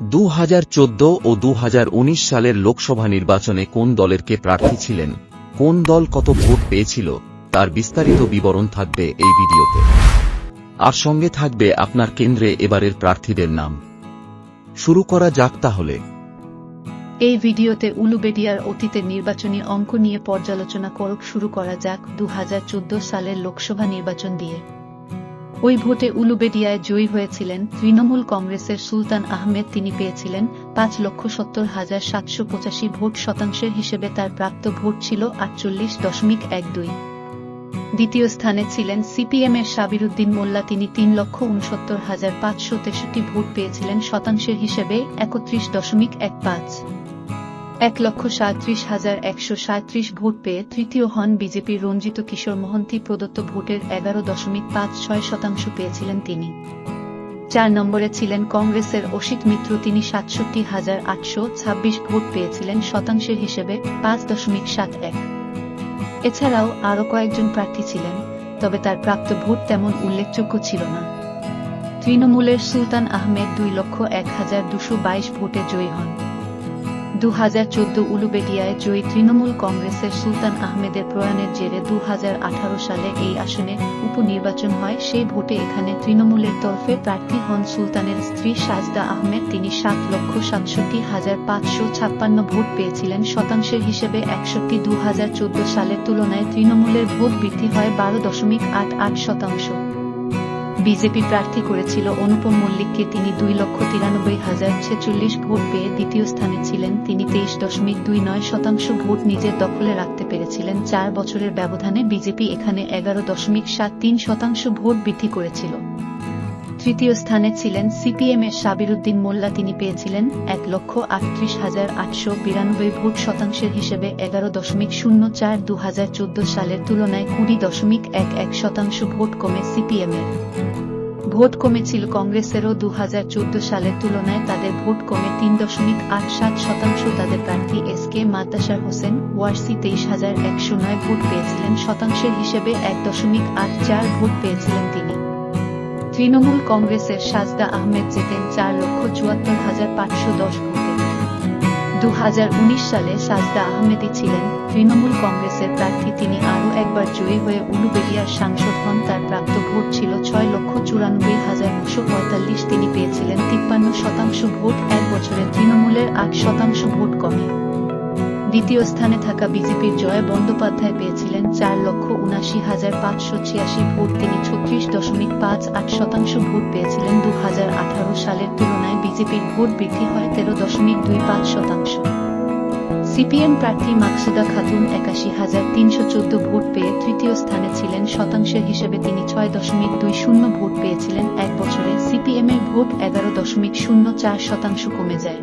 দু হাজার চোদ্দ ও দু হাজার উনিশ সালের লোকসভা নির্বাচনে কোন দলের কে প্রার্থী ছিলেন, কোন দল কত ভোট পেয়েছিল, তার বিস্তারিত বিবরণ থাকবে এই ভিডিওতে। আর সঙ্গে থাকবে আপনার কেন্দ্রে এবারের প্রার্থীদের নাম। শুরু করা যাক তাহলে। এই ভিডিওতে উলুবেডিয়ার অতীতের নির্বাচনী অঙ্ক নিয়ে পর্যালোচনা করক, শুরু করা যাক দু হাজার চোদ্দ সালের লোকসভা নির্বাচন দিয়ে। ওই ভোটে উলুবেডিয়ায় জয়ী হয়েছিলেন তৃণমূল কংগ্রেসের সুলতান আহমেদ। তিনি পেয়েছিলেন পাঁচ লক্ষ সত্তর হাজার সাতশো পঁচাশি ভোট শতাংশের হিসেবে। তার প্রাপ্ত ভোট ছিল আটচল্লিশ দশমিক এক দুই। দ্বিতীয় স্থানে ছিলেন সিপিএম এর সাবিরুদ্দিন মোল্লা। তিনি তিন লক্ষ উনসত্তর হাজার পাঁচশো তেষট্টি ভোট পেয়েছিলেন শতাংশের হিসেবে একত্রিশ দশমিক এক পাঁচ। এক লক্ষ সাঁত্রিশ হাজার একশো সাঁত্রিশ ভোট পেয়ে তৃতীয় হন বিজেপির রঞ্জিত কিশোর মহন্তি প্রদত্ত ভোটের এগারো দশমিক পাঁচ ছয় শতাংশ পেয়েছিলেন তিনি। চার নম্বরে ছিলেন কংগ্রেসের অসিত মিত্র, তিনি সাতষট্টি হাজার আটশো ছাব্বিশ ভোট পেয়েছিলেন, শতাংশের হিসেবে পাঁচ দশমিক সাত এক। এছাড়াও আরও কয়েকজন প্রার্থী ছিলেন, তবে তার প্রাপ্ত ভোট তেমন উল্লেখযোগ্য ছিল না। তৃণমূলের সুলতান আহমেদ দুই লক্ষ এক হাজার দুশো বাইশ ভোটে জয়ী হন। দু হাজার চোদ্দ উলুবেটিয়ায় জয়ী তৃণমূল কংগ্রেসের সুলতান আহমেদের প্রয়াণের জেরে দু হাজার আঠারো সালে এই আসনে উপনির্বাচন হয়। সেই ভোটে এখানে তৃণমূলের তরফে প্রার্থী হন সুলতানের স্ত্রী সাজদা আহমেদ। তিনি সাত লক্ষ সাতষট্টি হাজার পাঁচশো ছাপ্পান্ন ভোট পেয়েছিলেন। শতাংশের হিসেবে একষট্টি দু সালের তুলনায় তৃণমূলের ভোট বৃদ্ধি হয় বারো দশমিক আট আট শতাংশ। বিজেপি প্রার্থী করেছিল অনুপম মল্লিককে। তিনি দুই লক্ষ তিরানব্বই হাজার ছেচল্লিশ ভোট পেয়ে দ্বিতীয় স্থানে ছিলেন। তিনি তেইশ দশমিক দুই নয় শতাংশ ভোট নিজের দখলে রাখতে পেরেছিলেন। চার বছরের ব্যবধানে বিজেপি এখানে এগারো দশমিক সাত তিন শতাংশ ভোট বৃদ্ধি করেছিল। তৃতীয় স্থানে ছিলেন সিপিএম এর সাবিরুদ্দিন মোল্লা। তিনি পেয়েছিলেন এক লক্ষ আটত্রিশ হাজার আটশো বিরানব্বই ভোট শতাংশের হিসেবে এগারো দশমিক শূন্য চার দু হাজার চোদ্দ সালের তুলনায় কুড়ি দশমিক এক এক শতাংশ ভোট কমে সিপিএম এর। ভোট কমেছিল কংগ্রেসেরও দু হাজার চোদ্দ সালের তুলনায়। তাদের ভোট কমে তিন দশমিক আট সাত শতাংশ। তাদের প্রার্থী এস কে মাদ্দাসার হোসেন ওয়ারসি তেইশ হাজার একশো নয় ভোট পেয়েছিলেন। শতাংশের হিসেবে এক দশমিক আট চার ভোট পেয়েছিলেন তিনি। তৃণমূল কংগ্রেসের সাজদা আহমেদ জেতেন চার লক্ষ চুয়াত্তর হাজার পাঁচশো দশ ভোটে। দু হাজার উনিশ সালে সাজদা আহমেদই ছিলেন তৃণমূল কংগ্রেসের প্রার্থী। তিনি আরও একবার জয়ী হয়ে উলুবেড়িয়ার সাংসদ হন। তার প্রাপ্ত ভোট ছিল ছয় লক্ষ চুরানব্বই হাজার নশো পঁয়তাল্লিশ। তিনি পেয়েছিলেন তিপ্পান্ন শতাংশ ভোট। এক বছরে তৃণমূলের আট শতাংশ ভোট কমে। দ্বিতীয় স্থানে থাকা বিজেপির জয় বন্দ্যোপাধ্যায় পেয়েছিলেন চার লক্ষ উনাশি হাজার পাঁচশো ছিয়াশি ভোট। তিনি ছত্রিশ দশমিক পাঁচ আট শতাংশ ভোট পেয়েছিলেন দু হাজার আঠারো সালের তুলনায় বিজেপির ভোট বৃদ্ধি হয় তেরো দশমিক দুই পাঁচ শতাংশ। সিপিএম প্রার্থী মাকসুদা খাতুন একাশি হাজার তিনশো চোদ্দ ভোট পেয়ে তৃতীয় স্থানে ছিলেন। শতাংশের হিসেবে তিনি ছয় দশমিক দুই শূন্য ভোট পেয়েছিলেন। এক বছরে সিপিএমের ভোট এগারো দশমিক শূন্য চার শতাংশ কমে যায়।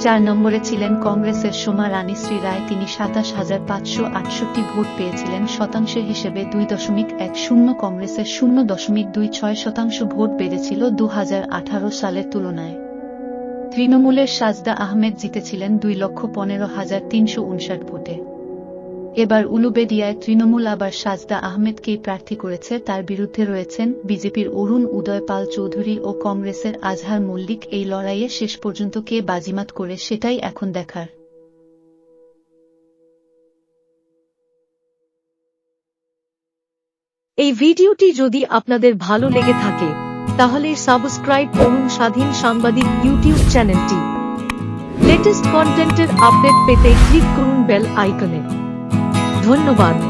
চার নম্বরে ছিলেন কংগ্রেসের সোমা রানী শ্রী রায়। তিনি সাতাশ হাজার পাঁচশো আটষট্টি ভোট পেয়েছিলেন। শতাংশের হিসেবে দুই দশমিক এক শূন্য কংগ্রেসের শূন্য দশমিক দুই ছয় শতাংশ ভোট বেড়েছিল দু হাজার আঠারো সালের তুলনায়। তৃণমূলের সাজদা আহমেদ জিতেছিলেন দুই লক্ষ পনেরো হাজার তিনশো উনষাট ভোটে। এবার উলুবেদিয়ায় তৃণমূল আবার সাজদা আহমেদকেই প্রার্থী করেছে, তার বিরুদ্ধে রয়েছেন বিজেপির অরুণ উদয় পাল চৌধুরী ও কংগ্রেসের আজহার মল্লিক। এই লড়াইয়ে শেষ পর্যন্ত কে বাজিমাত করে সেটাই এখন দেখার। এই ভিডিওটি যদি আপনাদের ভালো লেগে থাকে, তাহলে সাবস্ক্রাইব করুন স্বাধীন সাংবাদিক ইউটিউব চ্যানেলটি। লেটেস্ট কন্টেন্টের আপডেট পেতে ক্লিক করুন বেল আইকনে ধন্যবাদ।